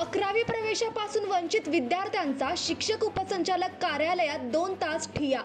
अकरावी प्रवेशापासून वंचित विद्यार्थ्यांचा शिक्षक उपसंचालक कार्यालयात दोन तास ठिया.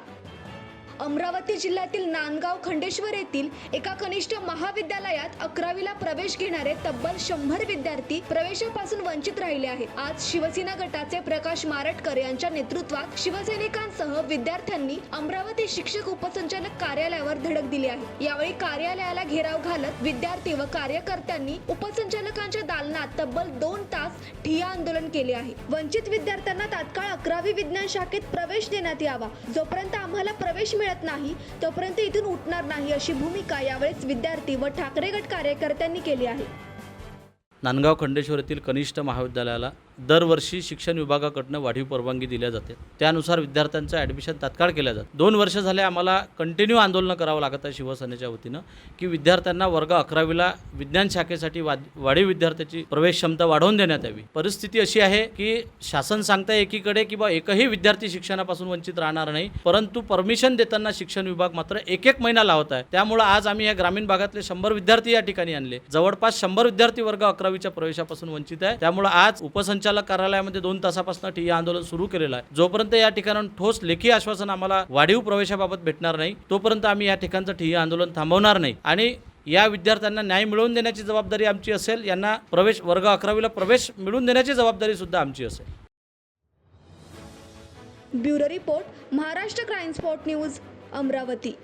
अमरावती जिल्ह्यातील नांदगाव खंडेश्वर येथील एका कनिष्ठ महाविद्यालयात अकरावीला प्रवेश घेणारे तब्बल शंभर विद्यार्थी प्रवेशापासून वंचित राहिले आहेत. आज शिवसेना गटाचे प्रकाश मारटकर यांच्या नेतृत्वात शिवसैनिकांसह विद्यार्थ्यांनी अमरावती शिक्षक उपसंचालक कार्यालयावर धडक दिली आहे. यावेळी कार्यालयाला घेराव घालत विद्यार्थी व कार्यकर्त्यांनी उपसंचालकांच्या दालनात तब्बल दोन तास ठिया आंदोलन केले आहे. वंचित विद्यार्थ्यांना तात्काळ अकरावी विज्ञान शाखेत प्रवेश देण्यात यावा. जोपर्यंत आम्हाला प्रवेश मिळत नाही तोपर्यंत इथून उठणार नाही अशी भूमिका यावेळेस विद्यार्थी व ठाकरे गट कार्यकर्त्यांनी केली आहे. नांदगाव खंडेश्वर येथील कनिष्ठ महाविद्यालयाला दरवर्षी शिक्षण विभागाकडनं वाढीव परवानगी दिल्या जाते. त्यानुसार विद्यार्थ्यांचं ॲडमिशन तात्काळ केल्या जातं. दोन वर्ष झाले आम्हाला कंटिन्यू आंदोलनं करावं लागत आहे शिवसेनेच्या वतीनं की विद्यार्थ्यांना वर्ग अकरावीला विज्ञान शाखेसाठी वाद वाढीव विद्यार्थ्याची प्रवेश क्षमता वाढवून देण्यात यावी. परिस्थिती अशी आहे की शासन सांगताय एकीकडे की बा एकही विद्यार्थी शिक्षणापासून वंचित राहणार नाही परंतु परमिशन देताना शिक्षण विभाग मात्र एक एक महिना लावत आहे. त्यामुळं आज आम्ही या ग्रामीण भागातले शंभर विद्यार्थी या ठिकाणी आणले. जवळपास शंभर विद्यार्थी वर्ग अकरावीच्या प्रवेशापासून वंचित आहे. त्यामुळे आज संचालक कार्यालयामध्ये दोन तासापासून ठिय्या आंदोलन सुरू केलेलं आहे. जोपर्यंत या ठिकाणाहून ठोस लेखी आश्वासन आम्हाला वाढीव प्रवेशाबाबत भेटणार नाही तोपर्यंत आम्ही या ठिकाणचं ठिय्या आंदोलन थांबवणार नाही. आणि या विद्यार्थ्यांना न्याय मिळवून देण्याची जबाबदारी आमची असेल यांना प्रवेश वर्ग अकरावीला प्रवेश मिळवून देण्याची जबाबदारी सुद्धा आमची असेल. Bureau report Maharashtra crime spot news Amravati.